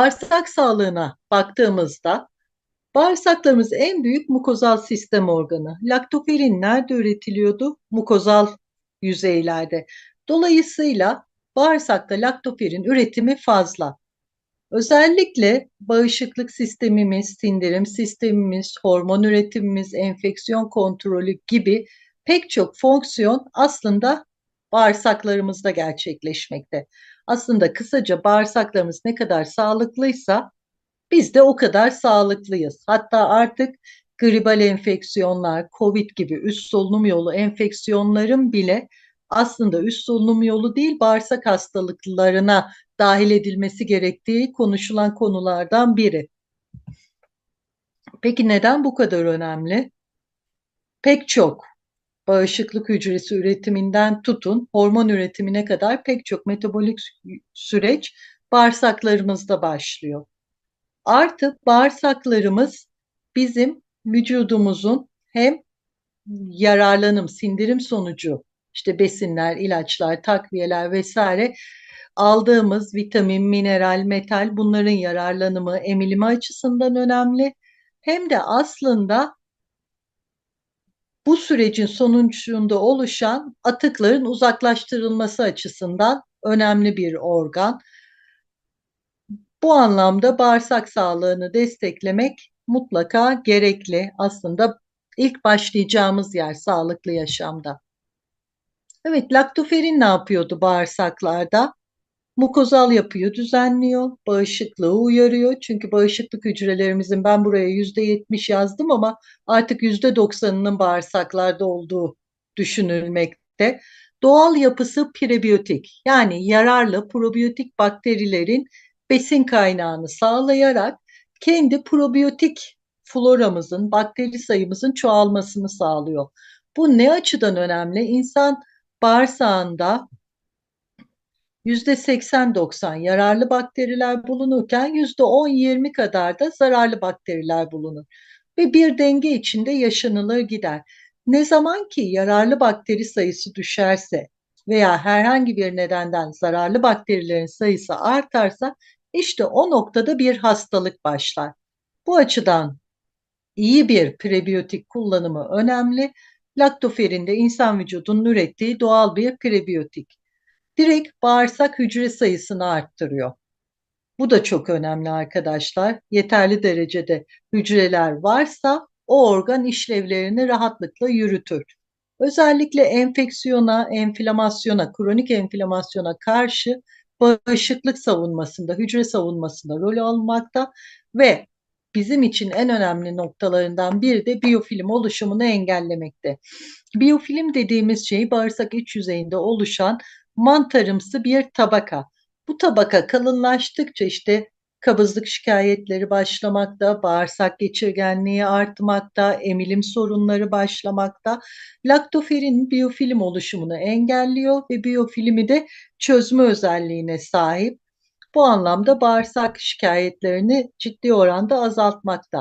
Bağırsak sağlığına baktığımızda bağırsaklarımız en büyük mukozal sistem organı. Laktoferin nerede üretiliyordu? Mukozal yüzeylerde. Dolayısıyla bağırsakta laktoferin üretimi fazla. Özellikle bağışıklık sistemimiz, sindirim sistemimiz, hormon üretimimiz, enfeksiyon kontrolü gibi pek çok fonksiyon aslında bağırsaklarımızda gerçekleşmekte. Aslında kısaca bağırsaklarımız ne kadar sağlıklıysa biz de o kadar sağlıklıyız. Hatta artık gribal enfeksiyonlar, COVID gibi üst solunum yolu enfeksiyonların bile aslında üst solunum yolu değil bağırsak hastalıklarına dahil edilmesi gerektiği konuşulan konulardan biri. Peki neden bu kadar önemli? Pek çok bağışıklık hücresi üretiminden tutun hormon üretimine kadar pek çok metabolik süreç bağırsaklarımızda başlıyor. Artık bağırsaklarımız bizim vücudumuzun hem yararlanım, sindirim sonucu işte besinler, ilaçlar, takviyeler vesaire aldığımız vitamin, mineral, metal bunların yararlanımı, emilimi açısından önemli. Hem de aslında bu sürecin sonucunda oluşan atıkların uzaklaştırılması açısından önemli bir organ. Bu anlamda bağırsak sağlığını desteklemek mutlaka gerekli. Aslında ilk başlayacağımız yer sağlıklı yaşamda. Evet, laktoferin ne yapıyordu bağırsaklarda? Mukozal yapıyı düzenliyor, bağışıklığı uyarıyor. Çünkü bağışıklık hücrelerimizin ben buraya yüzde yetmiş yazdım ama artık yüzde doksanının bağırsaklarda olduğu düşünülmekte. Doğal yapısı prebiyotik yani yararlı probiyotik bakterilerin besin kaynağını sağlayarak kendi probiyotik floramızın, bakteri sayımızın çoğalmasını sağlıyor. Bu ne açıdan önemli? İnsan bağırsağında %80-90 yararlı bakteriler bulunurken yüzde 10-20 kadar da zararlı bakteriler bulunur. Ve bir denge içinde yaşanılır gider. Ne zaman ki yararlı bakteri sayısı düşerse veya herhangi bir nedenden zararlı bakterilerin sayısı artarsa işte o noktada bir hastalık başlar. Bu açıdan iyi bir prebiyotik kullanımı önemli. Laktoferin de insan vücudunun ürettiği doğal bir prebiyotik direkt bağırsak hücre sayısını arttırıyor. Bu da çok önemli arkadaşlar. Yeterli derecede hücreler varsa o organ işlevlerini rahatlıkla yürütür. Özellikle enfeksiyona, enflamasyona, kronik enflamasyona karşı bağışıklık savunmasında, hücre savunmasında rol almakta ve bizim için en önemli noktalarından biri de biyofilm oluşumunu engellemekte. Biyofilm dediğimiz şey bağırsak iç yüzeyinde oluşan mantarımsı bir tabaka. Bu tabaka kalınlaştıkça işte kabızlık şikayetleri başlamakta, bağırsak geçirgenliği artmakta, emilim sorunları başlamakta. Laktoferin biyofilm oluşumunu engelliyor ve biyofilmi de çözme özelliğine sahip. Bu anlamda bağırsak şikayetlerini ciddi oranda azaltmakta.